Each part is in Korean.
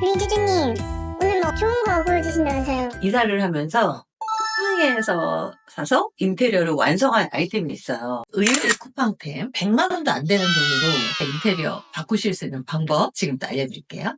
그린주주님 오늘 뭐 좋은 거 보여주신다면서요 이사를 하면서 쿠팡에서 사서 인테리어를 완성한 아이템이 있어요. 의외의 쿠팡템 100만 원도 안 되는 돈으로 인테리어 바꾸실 수 있는 방법 지금 알려드릴게요.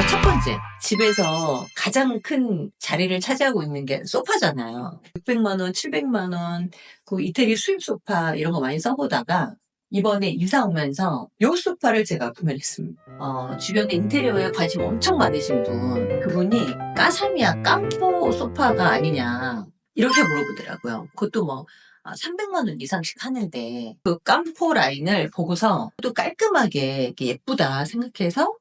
자, 첫 번째, 집에서 가장 큰 자리를 차지하고 있는 게 소파잖아요. 600만원, 700만원, 그 이태리 수입 소파 이런 거 많이 써보다가 이번에 이사 오면서 요 소파를 제가 구매했습니다. 어, 주변에 인테리어에 관심 엄청 많으신 분, 그분이 까사미아 깜포 소파가 아니냐, 이렇게 물어보더라고요. 그것도 뭐, 300만 원 이상씩 하는데, 그 깜포 라인을 보고서 또 깔끔하게 예쁘다 생각해서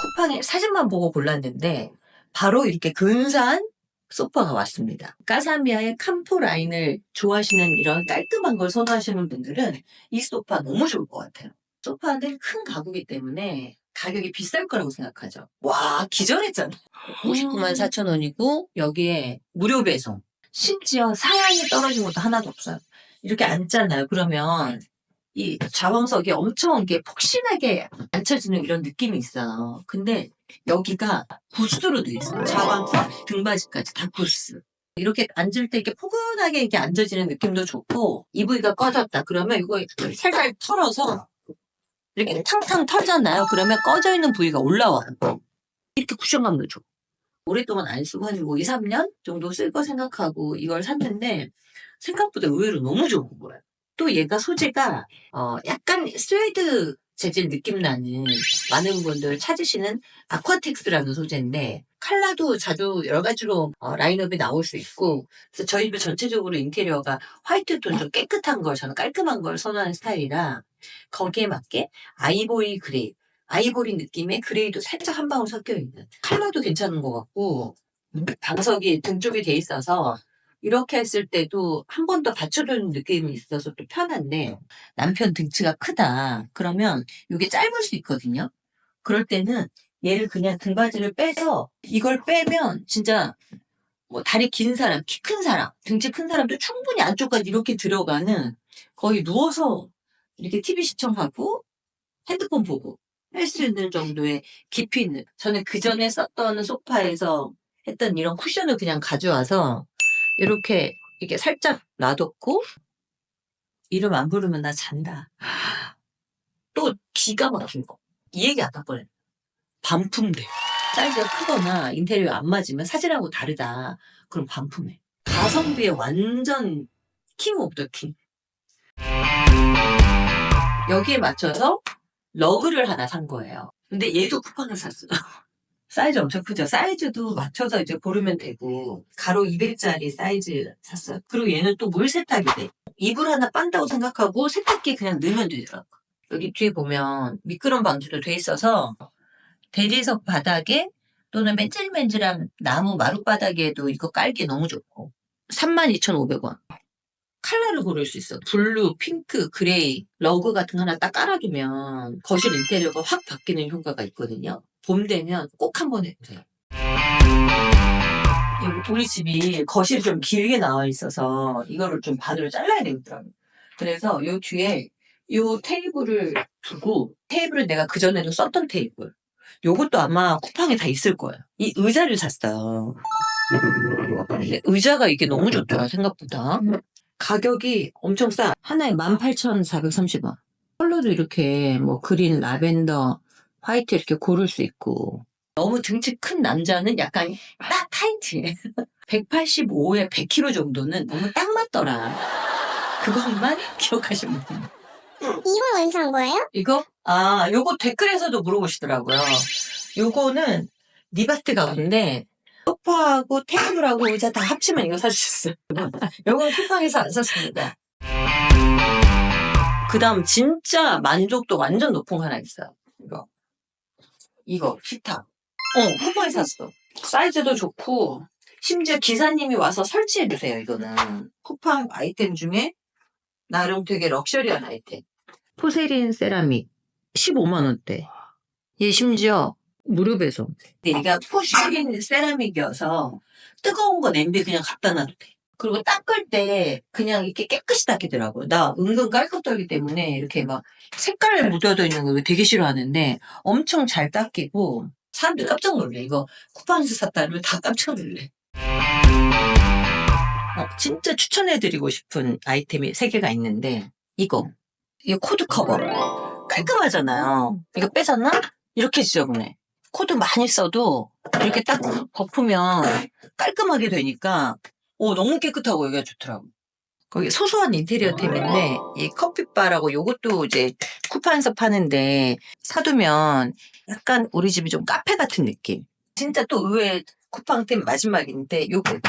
쿠팡에 사진만 보고 골랐는데, 바로 이렇게 근사한 소파가 왔습니다. 까사미아의 캄포 라인을 좋아하시는 이런 깔끔한 걸 선호하시는 분들은 이 소파 너무 좋을 것 같아요. 소파는 큰 가구이기 때문에 가격이 비쌀 거라고 생각하죠. 와, 기절했잖아. 59만 4천 원이고 여기에 무료 배송. 심지어 사양이 떨어진 것도 하나도 없어요. 이렇게 앉잖아요. 그러면 이 좌왕석이 엄청 이게 폭신하게 앉혀지는 이런 느낌이 있어요. 근데 여기가 구스로 돼 있어요. 좌왕석, 등받이까지 다 구스. 이렇게 앉을 때 이렇게 포근하게 이렇게 앉아지는 느낌도 좋고 이 부위가 꺼졌다 그러면 이거 살살 털어서 이렇게 탕탕 털잖아요. 그러면 꺼져 있는 부위가 올라와요. 이렇게 쿠션감도 좋고 오랫동안 안 쓰고 한뭐 2, 3년 정도 쓸 거 생각하고 이걸 샀는데 생각보다 의외로 너무 좋은 거예요. 또 얘가 소재가 어 약간 스웨이드 재질 느낌 나는 많은 분들 찾으시는 아쿠아텍스라는 소재인데 컬러도 자주 여러 가지로 어, 라인업이 나올 수 있고 그래서 저희 집은 전체적으로 인테리어가 화이트 톤 좀 깨끗한 걸 저는 깔끔한 걸 선호하는 스타일이라 거기에 맞게 아이보리 그레이 아이보리 느낌의 그레이도 살짝 한 방울 섞여 있는 컬러도 괜찮은 것 같고 방석이 등 쪽이 돼 있어서 이렇게 했을 때도 한 번 더 받쳐주는 느낌이 있어서 또 편한데 남편 등치가 크다. 그러면 이게 짧을 수 있거든요. 그럴 때는 얘를 그냥 등받이를 빼서 이걸 빼면 진짜 뭐 다리 긴 사람, 키 큰 사람, 등치 큰 사람도 충분히 안쪽까지 이렇게 들어가는 거의 누워서 이렇게 TV 시청하고 핸드폰 보고 할 수 있는 정도의 깊이 있는 저는 그 전에 썼던 소파에서 했던 이런 쿠션을 그냥 가져와서 이렇게 이게 살짝 놔뒀고 이름 안 부르면 나 잔다. 또 기가 막힌 거. 이 얘기 아까 뻔했 반품돼. 사이즈가 크거나 인테리어 안 맞으면 사진하고 다르다. 그럼 반품해. 가성비에 완전 킹 오브 더 킹. 여기에 맞춰서 러그를 하나 산 거예요. 근데 얘도 쿠팡에서 샀어요. 사이즈 엄청 크죠? 사이즈도 맞춰서 이제 고르면 되고, 가로 200짜리 사이즈 샀어요. 그리고 얘는 또 물 세탁이 돼. 이불 하나 빤다고 생각하고 세탁기에 그냥 넣으면 되더라고. 여기 뒤에 보면 미끄럼 방지도 돼 있어서 대리석 바닥에 또는 맨질맨질한 나무 마룻바닥에도 이거 깔기 너무 좋고 32,500원. 컬러를 고를 수 있어. 블루, 핑크, 그레이, 러그 같은 거 하나 딱 깔아두면 거실 인테리어가 확 바뀌는 효과가 있거든요. 봄 되면 꼭 한번 해보세요. 여기 우리 집이 거실이 좀 길게 나와 있어서 이거를 좀 반으로 잘라야 되겠더라고요. 그래서 요 뒤에 요 테이블을 두고 테이블은 내가 그전에도 썼던 테이블. 요것도 아마 쿠팡에 다 있을 거예요. 이 의자를 샀어요. 의자가 이게 너무 좋더라, 생각보다. 가격이 엄청 싸. 하나에 18,430원. 컬러도 이렇게 뭐 그린, 라벤더, 화이트 이렇게 고를 수 있고. 너무 등치 큰 남자는 약간 딱 타이트해. 185에 100kg 정도는 너무 딱 맞더라. 그것만 기억하시면 됩니다. 이건 어디서 산 거예요? 이거? 아, 요거 댓글에서도 물어보시더라고요. 요거는 니바트 가구인데, 소파하고 테이블하고 의자 다 합치면 이거 사주셨어요. 요건 쿠팡에서 안 샀습니다. 그 다음 진짜 만족도 완전 높은 거 하나 있어요. 이거. 이거, 히타. 어, 쿠팡에서 샀어. 사이즈도 좋고, 심지어 기사님이 와서 설치해 주세요, 이거는. 쿠팡 아이템 중에 나름 되게 럭셔리한 아이템. 포세린 세라믹 15만 원대. 얘 심지어 근데 얘가 포세린 세라믹이어서 뜨거운 거 냄비 그냥 갖다 놔도 돼. 그리고 닦을 때 그냥 이렇게 깨끗이 닦이더라고요. 나 은근 깔끔 떨기 때문에 이렇게 막 색깔 묻어져 있는 거 되게 싫어하는데 엄청 잘 닦이고 사람들이 깜짝 놀래. 이거 쿠팡에서 샀다면 다 깜짝 놀래. 어, 진짜 추천해드리고 싶은 아이템이 세 개가 있는데 이거 이 코드 커버 깔끔하잖아요. 이거 빼잖아? 이렇게 지저분해. 코드 많이 써도 이렇게 딱 덮으면 깔끔하게 되니까 오 너무 깨끗하고 여기가 좋더라고. 거기 소소한 인테리어템인데 이 커피바라고 요것도 이제 쿠팡에서 파는데 사두면 약간 우리 집이 좀 카페 같은 느낌. 진짜 또 의외의 쿠팡템 마지막인데 요거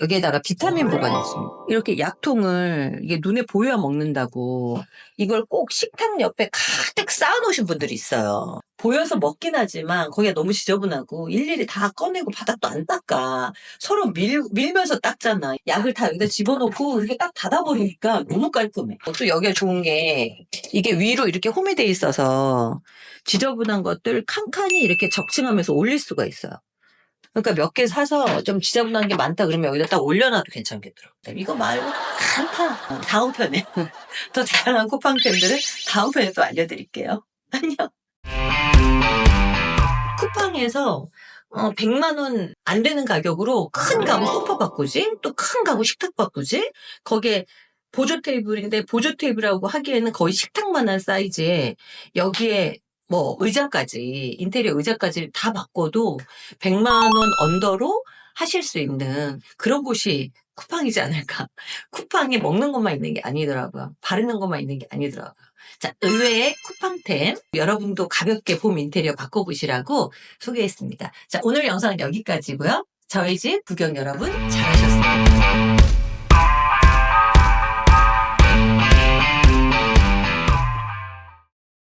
여기에다가 비타민 보관지 이렇게 약통을 이게 눈에 보여야 먹는다고 이걸 꼭 식탁 옆에 가득 쌓아놓으신 분들이 있어요. 보여서 먹긴 하지만 거기가 너무 지저분하고 일일이 다 꺼내고 바닥도 안 닦아. 서로 밀, 밀면서 닦잖아. 약을 다 여기다 집어넣고 이렇게 딱 닫아버리니까 너무 깔끔해. 또 여기가 좋은 게 이게 위로 이렇게 홈이 돼 있어서 지저분한 것들 칸칸이 이렇게 적층하면서 올릴 수가 있어요. 그러니까 몇 개 사서 좀 지저분한 게 많다 그러면 여기다 딱 올려놔도 괜찮겠더라고. 이거 말고 많다. 다음 편에 더 다양한 쿠팡템들을 다음 편에 또 알려드릴게요. 안녕. 쿠팡에서 어, 100만 원 안 되는 가격으로 큰 가구 소파 바꾸지, 또 큰 가구 식탁 바꾸지, 거기에 보조 테이블인데 보조 테이블이라고 하기에는 거의 식탁만한 사이즈에 여기에 뭐 의자까지 인테리어 의자까지 다 바꿔도 100만 원 언더로 하실 수 있는 그런 곳이 쿠팡이지 않을까. 쿠팡에 먹는 것만 있는 게 아니더라고요. 바르는 것만 있는 게 아니더라고요. 자, 의외의 쿠팡템 여러분도 가볍게 봄 인테리어 바꿔보시라고 소개했습니다. 자, 오늘 영상은 여기까지고요. 저희 집 구경 여러분 잘하셨습니다.